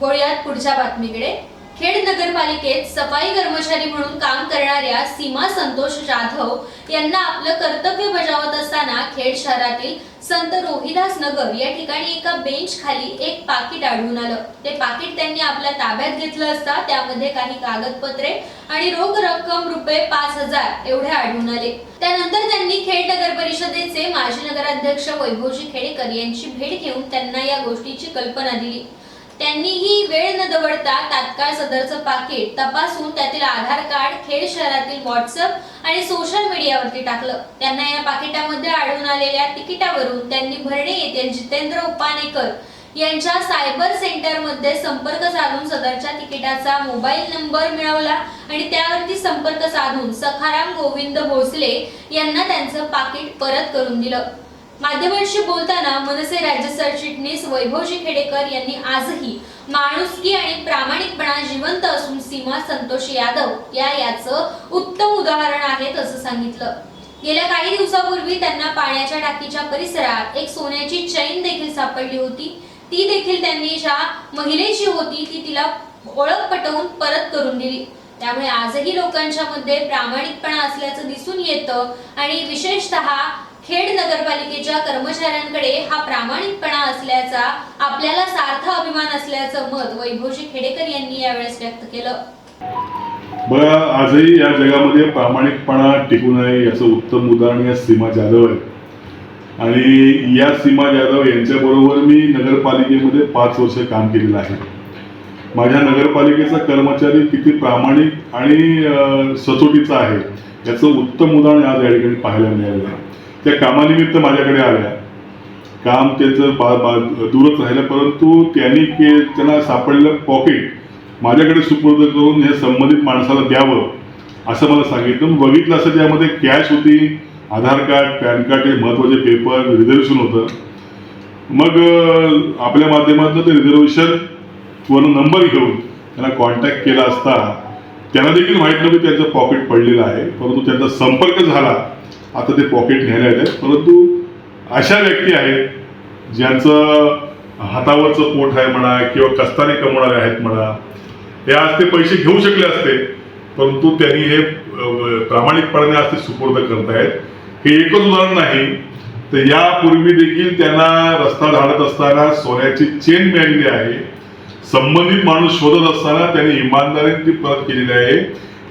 वळूयात पुढच्या बातमीकडे. खेड नगरपालिकेत सफाई कर्मचारी म्हणून काम करणाऱ्या सीमा संतोष जाधव यांना आपलं कर्तव्य बजावत असताना खेड शहरातील संत रोहिदास नगर या ठिकाणी एका बेंच खाली एक पाकिट आढळून आलं. ते पाकिट त्यांनी आपल्या ताब्यात घेतलं असता त्यामध्ये काही कागदपत्रे आणि रोख रक्कम रुपये पाच हजार एवढे आढळून आले. त्यानंतर त्यांनी खेड नगर परिषदेचे माजी नगराध्यक्ष वैभवजी खेडेकर यांची भेट घेऊन त्यांना या गोष्टीची कल्पना दिली. त्यांनीही वेळ न दवडता तात्काळ सदरचं पाकिट तपासून त्यातील आधार कार्ड खेड शहरातील व्हॉट्सअप आणि सोशल मीडियावरती टाकलं. त्यांना या पाकिटामध्ये आढळून आलेल्या तिकिटावरून त्यांनी भरणे येथील जितेंद्र उपानेकर यांच्या सायबर सेंटरमध्ये संपर्क साधून सदरच्या तिकिटाचा मोबाईल नंबर मिळवला आणि त्यावरती संपर्क साधून सखाराम गोविंद भोसले यांना त्यांचं पाकिट परत करून दिलं. माध्यमांशी बोलताना मनसे राज्य सरचिटणीस वैभवजी खेडेकर यांनी आजही माणुसकी आणि प्रामाणिकपणा जिवंत असून सीमा संतोष यादव या याचं उत्तम उदाहरण आहेत असं सांगितलं. गेल्या काही दिवसापूर्वी त्यांना पाण्याच्या टाकीच्या परिसरात एक सोन्याची चैन देखील सापडली होती. ती देखील त्यांनी ज्या महिलेची होती ती तिला ओळख पटवून परत करून दिली. त्यामुळे आजही लोकांच्या मध्ये प्रामाणिकपणा असल्याचं दिसून येतं आणि विशेषतः खेड नगरपालिकेच्या कर्मचाऱ्यांकडे हा प्रामाणिकपणा असल्याचा आपल्याला सार्थ अभिमान असल्याचं मत वैभवजी खेडेकर यांनी यावेळेस व्यक्त केलं. बघा आजही या जगामध्ये प्रामाणिकपणा टिकून आहे याचं उत्तम उदाहरण या सीमा जाधव आहे आणि या सीमा जाधव यांच्याबरोबर मी नगरपालिकेमध्ये पाच वर्ष काम केलेलं आहे. माझ्या नगरपालिकेचा कर्मचारी किती प्रामाणिक आणि सचोटीचा आहे याचं उत्तम उदाहरण आज या ठिकाणी पाहायला मिळालं आहे. त्या कामानिमित्त माझ्याकडे आल्या. काम त्याचं बा बा दूरच राहिलं परंतु त्यांनी के त्यांना सापडलेलं पॉकेट माझ्याकडे सुपूर्द करून हे संबंधित माणसाला द्यावं असं मला सांगितलं. मग बघितलं असं त्यामध्ये कॅश होती आधार कार्ड पॅन कार्ड हे महत्त्वाचे पेपर रिझर्वेशन होतं. मग आपल्या माध्यमातून ते रिझर्वेशन वर नंबर घेऊन त्यांना कॉन्टॅक्ट केला असता त्यांना देखील माहीत नव्हतं त्यांचं पॉकेट पडलेलं आहे परंतु त्यांचा संपर्क झाला. आता ते पॉकेट न्यायला येत आहेत. परंतु अशा व्यक्ती आहेत ज्यांचं हातावरचं पोट आहे म्हणा किंवा कस्ताने कमवणारे आहेत म्हणा हे आज ते पैसे घेऊ शकले असते परंतु त्यांनी हे प्रामाणिकपणे प्रामाणिकपणाने आज ते सुपूर्द करतायत. हे एकच उदाहरण नाही तर यापूर्वी देखील त्यांना रस्ता धाडत असताना सोन्याची चेन मिळालेली आहे. संबंधित माणूस शोधत असताना त्यांनी इमानदारीने ती परत केलेली आहे.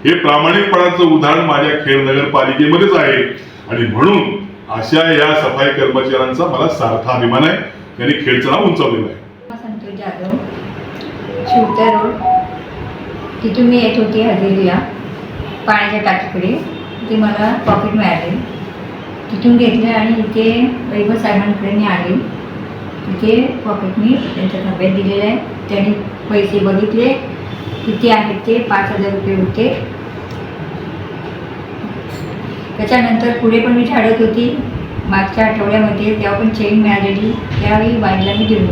हे प्रामाणिकपणाचं उदाहरण माझ्या खेड नगरपालिकेमध्येच आहे. आणि म्हणून अशा या सफाई कर्मचाऱ्यांचा मला सार्थ अभिमान आहे. त्यांनी खेडचं नाव उंचावलेलं आहे. संतोष जाधव शिवता रोड. तिथून मी येत होती हजेरीला पाण्याच्या टाकीकडे. ते मला पॉकेट मिळाले. तिथून घेतलं आणि इथे वैभव साहेबांकडे मी आले. तिथे पॉकेट मी त्यांच्या ताब्यात दिलेलं आहे त्यांनी पैसे बघितले. किती आहेत ते? पाच हजार रुपये होते. त्याच्यानंतर पुढे पण मी झाडत होती. मागच्या आठवड्यामध्ये तेव्हा पण चेन मिळालेली. त्यावेळी बाईला मी दिली.